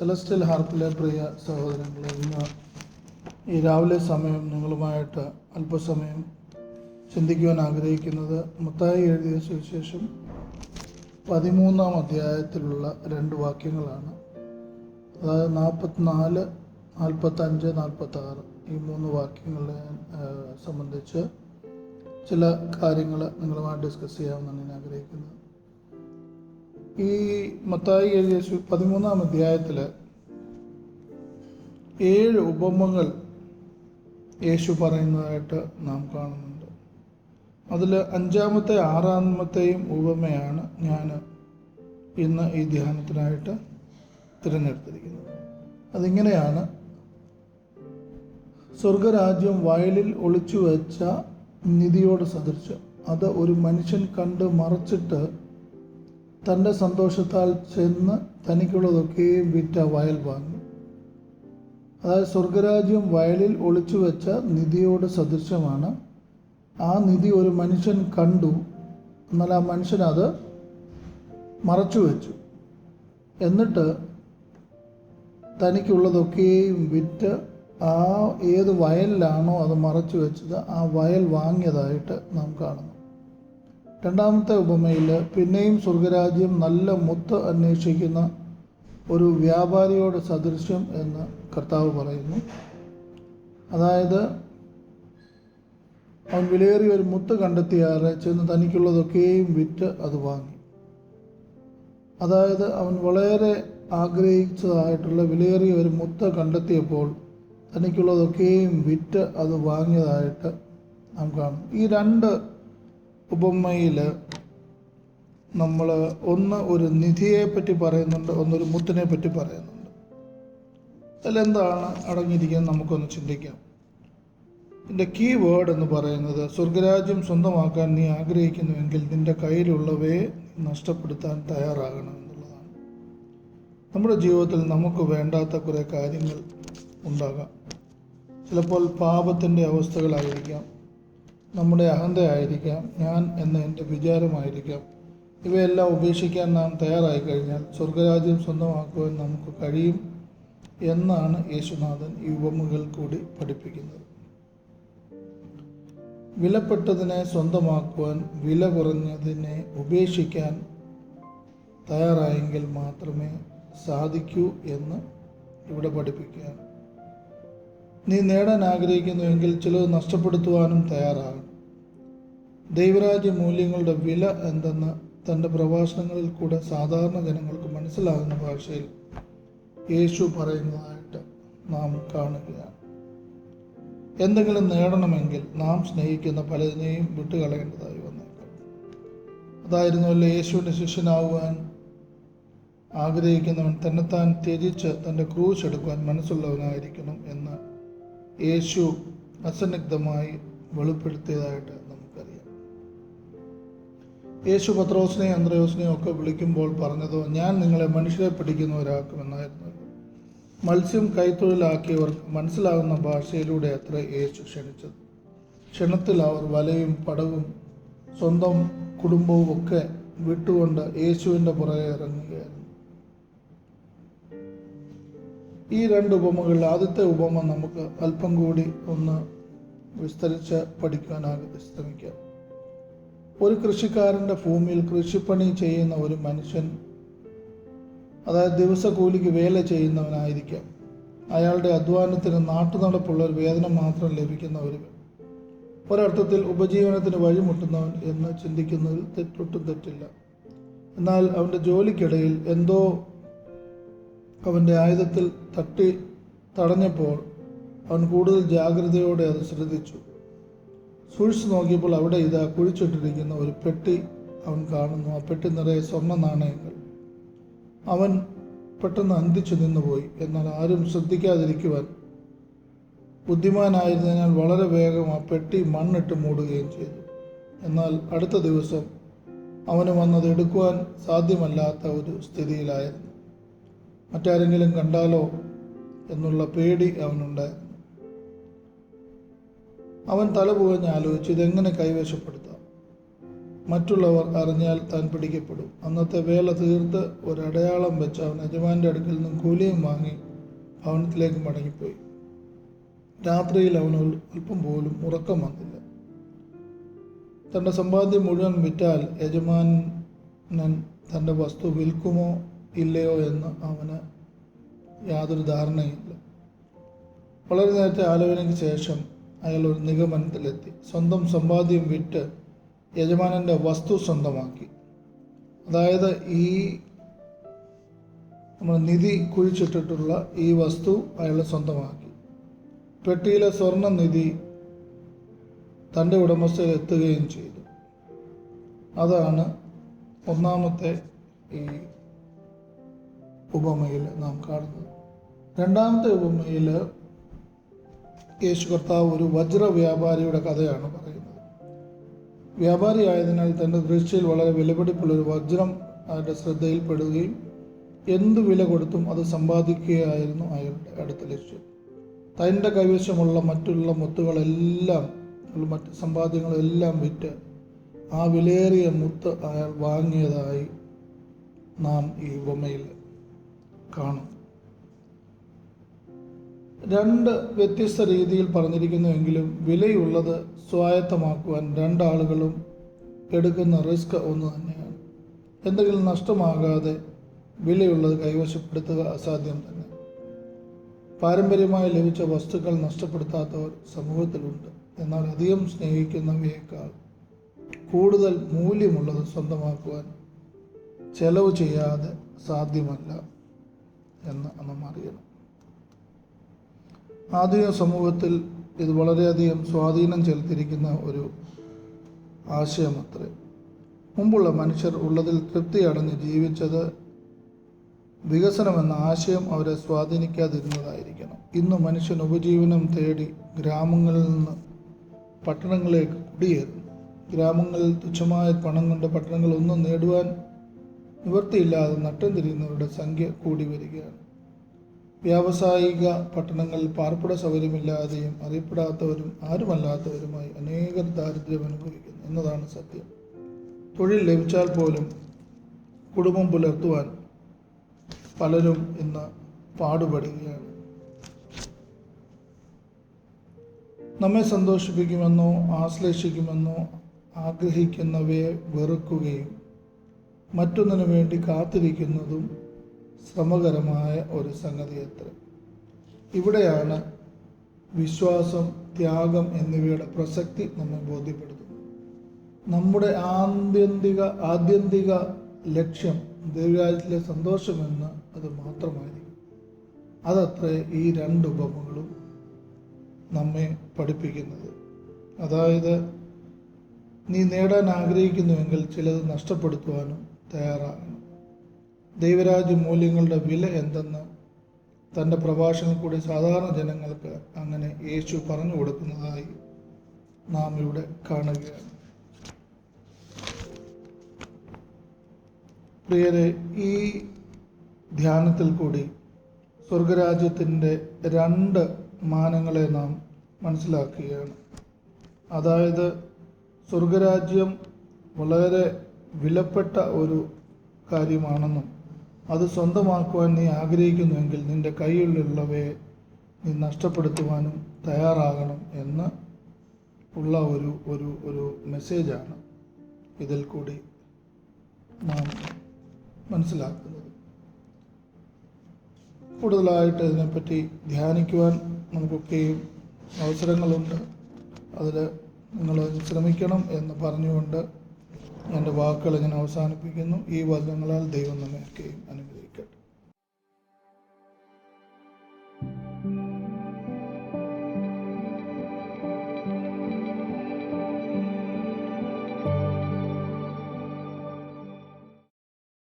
Celestial ഹാർപ്പിലെ പ്രിയ സഹോദരങ്ങളെ ഇന്ന് ഈ രാവിലെ സമയം നിങ്ങളുമായിട്ട് അല്പസമയം ചിന്തിക്കുവാൻ ആഗ്രഹിക്കുന്നത് മുത്തായി എഴുതിയ സുവിശേഷം പതിമൂന്നാം അധ്യായത്തിലുള്ള രണ്ട് വാക്യങ്ങളാണ്. അതായത് നാൽപ്പത്തിനാല് നാൽപ്പത്തഞ്ച് നാൽപ്പത്താറ് ഈ മൂന്ന് വാക്യങ്ങളെ സംബന്ധിച്ച് ചില കാര്യങ്ങൾ നിങ്ങളുമായി ഡിസ്കസ് ചെയ്യാമെന്നാണ് ഞാൻ ആഗ്രഹിക്കുന്നത്. ഈ മത്തായി എഴുതിയ പതിമൂന്നാം അധ്യായത്തിൽ ഏഴ് ഉപമങ്ങൾ യേശു പറയുന്നതായിട്ട് നാം കാണുന്നുണ്ട്. അതിൽ അഞ്ചാമത്തെ ആറാമത്തെയും ഉപമയാണ് ഞാൻ ഇന്ന് ഈ ധ്യാനത്തിനായിട്ട് തിരഞ്ഞെടുത്തിരിക്കുന്നത്. അതിങ്ങനെയാണ് സ്വർഗരാജ്യം വയലിൽ ഒളിച്ചു വെച്ച നിധിയോട് സദൃശം. അത് ഒരു മനുഷ്യൻ കണ്ട് മറച്ചിട്ട് തന്റെ സന്തോഷത്താൽ ചെന്ന് തനിക്കുള്ളതൊക്കെയും വിറ്റ വയൽ വാങ്ങി. അതായത് സ്വർഗരാജ്യം വയലിൽ ഒളിച്ചു വെച്ച നിധിയോട് സദൃശമാണ് ആ നിധി ഒരു മനുഷ്യൻ കണ്ടു. എന്നാൽ ആ മനുഷ്യൻ അത് മറച്ചു വെച്ചു. എന്നിട്ട് തനിക്കുള്ളതൊക്കെയും വിറ്റ് ആ ഏത് വയലിലാണോ അത് മറച്ചു വെച്ചത് ആ വയൽ വാങ്ങിയതായിട്ട് നാം കാണുന്നു. രണ്ടാമത്തെ ഉപമയിൽ പിന്നെയും സ്വർഗരാജ്യം നല്ല മുത്ത് അന്വേഷിക്കുന്ന ഒരു വ്യാപാരിയോട് സദൃശ്യം എന്ന് കർത്താവ് പറയുന്നു. അതായത് അവൻ വിലയേറിയ ഒരു മുത്ത് കണ്ടെത്തിയാറ് ചെന്ന് തനിക്കുള്ളതൊക്കെയും വിറ്റ് അത് വാങ്ങി. അതായത് അവൻ വളരെ ആഗ്രഹിച്ചതായിട്ടുള്ള വിലയേറിയ ഒരു മുത്ത് കണ്ടെത്തിയപ്പോൾ തനിക്കുള്ളതൊക്കെയും വിറ്റ് അത് വാങ്ങിയതായിട്ട് നാം കാണും ഈ രണ്ട് ഉപമയിൽ നമ്മൾ ഒന്ന് ഒരു നിധിയെ പറ്റി പറയുന്നുണ്ട് ഒന്നൊരു മുത്തിനെ പറ്റി പറയുന്നുണ്ട്. അതിലെന്താണ് അടങ്ങിയിരിക്കുന്നത് നമുക്കൊന്ന് ചിന്തിക്കാം. എന്റെ കീ വേർഡ് എന്ന് പറയുന്നത് സ്വർഗരാജ്യം സ്വന്തമാക്കാൻ നീ ആഗ്രഹിക്കുന്നുവെങ്കിൽ നിന്റെ കയ്യിലുള്ളവയെ നഷ്ടപ്പെടുത്താൻ തയ്യാറാകണം എന്നുള്ളതാണ്. നമ്മുടെ ജീവിതത്തിൽ നമുക്ക് വേണ്ടാത്ത കുറേ കാര്യങ്ങൾ ഉണ്ടാകാം. ചിലപ്പോൾ പാപത്തിന്റെ അവസ്ഥകളായിരിക്കാം. നമ്മുടെ അഹന്തയായിരിക്കാം ഞാൻ എന്ന എന്റെ വിചാരമായിരിക്കാം. ഇവയെല്ലാം ഉപേക്ഷിക്കാൻ നാം തയ്യാറായി കഴിഞ്ഞാൽ സ്വർഗരാജ്യം സ്വന്തമാക്കുവാൻ നമുക്ക് കഴിയും എന്നാണ് യേശുനാഥൻ ഈ ഉപമകൾ കൂടി പഠിപ്പിക്കുന്നത്. വിലപ്പെട്ടതിനെ സ്വന്തമാക്കുവാൻ വില കുറഞ്ഞതിനെ ഉപേക്ഷിക്കാൻ തയ്യാറായെങ്കിൽ മാത്രമേ സാധിക്കൂ എന്ന് ഇവിടെ പഠിപ്പിക്കുകയാണ്. നീ നേടാൻ ആഗ്രഹിക്കുന്നുവെങ്കിൽ ചിലത് നഷ്ടപ്പെടുത്തുവാനും തയ്യാറാകണം. ദൈവരാജ്യ മൂല്യങ്ങളുടെ വില എന്തെന്ന് തന്റെ പ്രഭാഷണങ്ങളിൽ കൂടെ സാധാരണ ജനങ്ങൾക്ക് മനസ്സിലാകുന്ന ഭാഷയിൽ യേശു പറയുന്നതായിട്ട് നാം കാണുകയാണ്. എന്തെങ്കിലും നേടണമെങ്കിൽ നാം സ്നേഹിക്കുന്ന പലതിനെയും വിട്ടുകളയേണ്ടതായി വന്നേക്കാം. അതായിരുന്നുവല്ലോ യേശുവിന്റെ ശിഷ്യനാവുവാൻ ആഗ്രഹിക്കുന്നവൻ തന്നെത്താൻ ത്യജിച്ച് തന്റെ ക്രൂശ് എടുക്കുവാൻ മനസ്സുള്ളവനായിരിക്കണം എന്ന് യേശു അസന്നിഗ്ധമായി വെളിപ്പെടുത്തിയതായിട്ട് നമുക്കറിയാം. യേശു പത്രോസിനെയും അന്ത്രയോസിനെയും ഒക്കെ വിളിക്കുമ്പോൾ പറഞ്ഞതോ ഞാൻ നിങ്ങളെ മനുഷ്യരെ പിടിക്കുന്നവരാക്കുമെന്നായിരുന്നു. മത്സ്യം കൈത്തൊഴിലാക്കിയവർക്ക് മനസ്സിലാകുന്ന ഭാഷയിലൂടെ അത്ര യേശു ക്ഷണിച്ചത്. ക്ഷണത്തിൽ അവർ വലയും പടവും സ്വന്തം കുടുംബവും ഒക്കെ വിട്ടുകൊണ്ട് യേശുവിന്റെ പുറകെ ഇറങ്ങുകയായിരുന്നു. ഈ രണ്ട് ഉപമകളിൽ ആദ്യത്തെ ഉപമ നമുക്ക് അല്പം കൂടി ഒന്ന് വിസ്തരിച്ച് പഠിക്കാനാകെ ശ്രമിക്കാം ഒരു കൃഷിക്കാരന്റെ ഭൂമിയിൽ കൃഷിപ്പണി ചെയ്യുന്ന ഒരു മനുഷ്യൻ അതായത് ദിവസക്കൂലിക്ക് വേല ചെയ്യുന്നവനായിരിക്കാം. അയാളുടെ അധ്വാനത്തിന് നാട്ടുനടപ്പുള്ള ഒരു വേതനം മാത്രം ലഭിക്കുന്ന ഒരു ഒരർത്ഥത്തിൽ ഉപജീവനത്തിന് വഴിമുട്ടുന്നവൻ എന്ന് ചിന്തിക്കുന്നതിൽ തെറ്റൊട്ടും തെറ്റില്ല. എന്നാൽ അവന്റെ ജോലിക്കിടയിൽ എന്തോ അവന്റെ ആയുധത്തിൽ തട്ടി തടഞ്ഞപ്പോൾ അവൻ കൂടുതൽ ജാഗ്രതയോടെ അത് ശ്രദ്ധിച്ചു. സൂക്ഷിച്ചു നോക്കിയപ്പോൾ അവിടെ ഇതാ കുഴിച്ചിട്ടിരിക്കുന്ന ഒരു പെട്ടി അവൻ കാണുന്നു. ആ പെട്ടി നിറയെ സ്വർണ നാണയങ്ങൾ. അവൻ പെട്ടെന്ന് അന്തിച്ചു നിന്നുപോയി. എന്നാൽ ആരും ശ്രദ്ധിക്കാതിരിക്കുവാൻ ബുദ്ധിമാനായിരുന്നതിനാൽ വളരെ വേഗം ആ പെട്ടി മണ്ണിട്ട് മൂടുകയും ചെയ്തു. എന്നാൽ അടുത്ത ദിവസം അവന് വന്നത് എടുക്കുവാൻ സാധ്യമല്ലാത്ത ഒരു സ്ഥിതിയിലായിരുന്നു. മറ്റാരെങ്കിലും കണ്ടാലോ എന്നുള്ള പേടി അവനുണ്ടായിരുന്നു അവൻ തല പുകഞ്ഞ് ആലോചിച്ച് ഇതെങ്ങനെ കൈവശപ്പെടുത്താം? മറ്റുള്ളവർ അറിഞ്ഞാൽ താൻ പിടിക്കപ്പെടും. അന്നത്തെ വേല തീർത്ത് ഒരടയാളം വെച്ച് അവൻ യജമാന്റെ അടുക്കിൽ നിന്നും കൂലിയും വാങ്ങി ഭവനത്തിലേക്ക് മടങ്ങിപ്പോയി. രാത്രിയിൽ അവന് അല്പം പോലും ഉറക്കം വന്നില്ല. തന്റെ സമ്പാദ്യം മുഴുവൻ വിറ്റാൽ യജമാനൻ തന്റെ വസ്തു വിൽക്കുമോ ഇല്ലയോ എന്ന് അവന് യാതൊരു ധാരണയില്ല വളരെ നേരത്തെ ആലോചനയ്ക്ക് ശേഷം അയാൾ ഒരു നിഗമനത്തിലെത്തി. സ്വന്തം സമ്പാദ്യം വിറ്റ് യജമാനന്റെ വസ്തു സ്വന്തമാക്കി. അതായത് ഈ നമ്മൾ നിധി കുഴിച്ചിട്ടിട്ടുള്ള ഈ വസ്തു അയാൾ സ്വന്തമാക്കി. പെട്ടിയിലെ സ്വർണ നിധി തന്റെ ഉടമസ്ഥയിൽ എത്തുകയും ചെയ്തു. അതാണ് ഒന്നാമത്തെ ഈ ഉപമയിൽ നാം കാണുന്നത്. രണ്ടാമത്തെ ഉപമയിൽ യേശു കർത്താവ് ഒരു വജ്ര വ്യാപാരിയുടെ കഥയാണ് പറയുന്നത്. വ്യാപാരിയായതിനാൽ തന്റെ ദൃശ്യയിൽ വളരെ വിലപിടിപ്പുള്ള ഒരു വജ്രം അയാളുടെ ശ്രദ്ധയിൽപ്പെടുകയും എന്ത് വില കൊടുത്തും അത് സമ്പാദിക്കുകയായിരുന്നു അയാളുടെ അടുത്ത ലക്ഷ്യം. തന്റെ കൈവശമുള്ള മറ്റുള്ള മുത്തുകളെല്ലാം മറ്റ് സമ്പാദ്യങ്ങളെല്ലാം വിറ്റ് ആ വിലയേറിയ മുത്ത് അയാൾ വാങ്ങിയതായി നാം ഈ ഉപമയിൽ കാണും. രണ്ട് വ്യത്യസ്ത രീതിയിൽ പറഞ്ഞിരിക്കുന്നുവെങ്കിലും വിലയുള്ളത് സ്വായത്തമാക്കുവാൻ രണ്ടാളുകളും എടുക്കുന്ന റിസ്ക് ഒന്ന് തന്നെയാണ്. എന്തെങ്കിലും നഷ്ടമാകാതെ വിലയുള്ളത് കൈവശപ്പെടുത്തുക അസാധ്യം തന്നെ. പാരമ്പര്യമായി ലഭിച്ച വസ്തുക്കൾ നഷ്ടപ്പെടുത്താത്തവർ സമൂഹത്തിലുണ്ട്. എന്നാൽ അധികം സ്നേഹിക്കുന്നവയേക്കാൾ കൂടുതൽ മൂല്യമുള്ളത് സ്വന്തമാക്കുവാൻ ചെലവ് ചെയ്യാതെ സാധ്യമല്ല. എന്ന് നാം അറിയണം ആധുനിക സമൂഹത്തിൽ ഇത് വളരെയധികം സ്വാധീനം ചെലുത്തിയിരിക്കുന്ന ഒരു ആശയമത്രേ. മുമ്പുള്ള മനുഷ്യർ ഉള്ളതിൽ തൃപ്തി അടഞ്ഞ് ജീവിച്ചത് വികസനമെന്ന ആശയം അവരെ സ്വാധീനിക്കാതിരുന്നതായിരിക്കണം. ഇന്ന് മനുഷ്യൻ ഉപജീവനം തേടി ഗ്രാമങ്ങളിൽ നിന്ന് പട്ടണങ്ങളിലേക്ക് കുടിയേറുന്നു. ഗ്രാമങ്ങളിൽ തുച്ഛമായ പണം കൊണ്ട് പട്ടണങ്ങളൊന്നും നേടുവാൻ നിവൃത്തിയില്ലാതെ നട്ടം തിരിയുന്നവരുടെ സംഖ്യ കൂടി വരികയാണ്. വ്യാവസായിക പട്ടണങ്ങളിൽ പാർപ്പിട സൗകര്യമില്ലാതെയും അറിയപ്പെടാത്തവരും ആരുമല്ലാത്തവരുമായി അനേകർ ദാരിദ്ര്യം അനുഭവിക്കുന്നു എന്നതാണ് സത്യം. തൊഴിൽ ലഭിച്ചാൽ പോലും കുടുംബം പുലർത്തുവാൻ പലരും ഇന്ന് പാടുപെടുകയാണ്. നമ്മെ സന്തോഷിപ്പിക്കുമെന്നോ ആശ്ലേഷിക്കുമെന്നോ ആഗ്രഹിക്കുന്നവയെ വെറുക്കുകയും മറ്റൊന്നിനു വേണ്ടി കാത്തിരിക്കുന്നതും ശ്രമകരമായ ഒരു സംഗതിയത്ര ഇവിടെയാണ് വിശ്വാസം ത്യാഗം എന്നിവയുടെ പ്രസക്തി നമ്മെ ബോധ്യപ്പെടുത്തുന്നത്. നമ്മുടെ ആത്യന്തിക ആത്യന്തിക ലക്ഷ്യം ദൈവരാജ്യത്തിലെ സന്തോഷമെന്ന് അത് മാത്രമായിരിക്കും. അതത്രേ ഈ രണ്ട് ഉപമകളും നമ്മെ പഠിപ്പിക്കുന്നത്. അതായത് നീ നേടാൻ ആഗ്രഹിക്കുന്നുവെങ്കിൽ ചിലത് നഷ്ടപ്പെടുത്തുവാനും തയ്യാറാകണം ദൈവരാജ്യ മൂല്യങ്ങളുടെ വില എന്തെന്ന് തന്റെ പ്രഭാഷണം കൂടി സാധാരണ ജനങ്ങൾക്ക് അങ്ങനെ യേശു പറഞ്ഞു കൊടുക്കുന്നതായി നാം ഇവിടെ കാണുകയാണ്. പ്രിയരെ ഈ ധ്യാനത്തിൽ കൂടി സ്വർഗരാജ്യത്തിന്റെ രണ്ട് മാനങ്ങളെ നാം മനസ്സിലാക്കുകയാണ്. അതായത് സ്വർഗരാജ്യം വളരെ വിലപ്പെട്ട ഒരു കാര്യമാണെന്നും അത് സ്വന്തമാക്കുവാൻ നീ ആഗ്രഹിക്കുന്നുവെങ്കിൽ നിന്റെ കയ്യിലുള്ളവയെ നീ നഷ്ടപ്പെടുത്തുവാനും തയ്യാറാകണം എന്ന് ഉള്ള ഒരു ഒരു ഒരു മെസ്സേജാണ് ഇതിൽ കൂടി നാം മനസ്സിലാക്കുന്നത്. കൂടുതലായിട്ട് ഇതിനെപ്പറ്റി ധ്യാനിക്കുവാൻ നമുക്കൊക്കെയും അവസരങ്ങളുണ്ട്. അതിൽ നിങ്ങൾ ശ്രമിക്കണം എന്ന് പറഞ്ഞുകൊണ്ട് എന്റെ വാക്കുകൾ ഇങ്ങനെ അവസാനിപ്പിക്കുന്നു. ഈ വചനങ്ങളാൽ ദൈവം നമ്മയൊക്കെയും അനുഗ്രഹിക്കട്ടെ.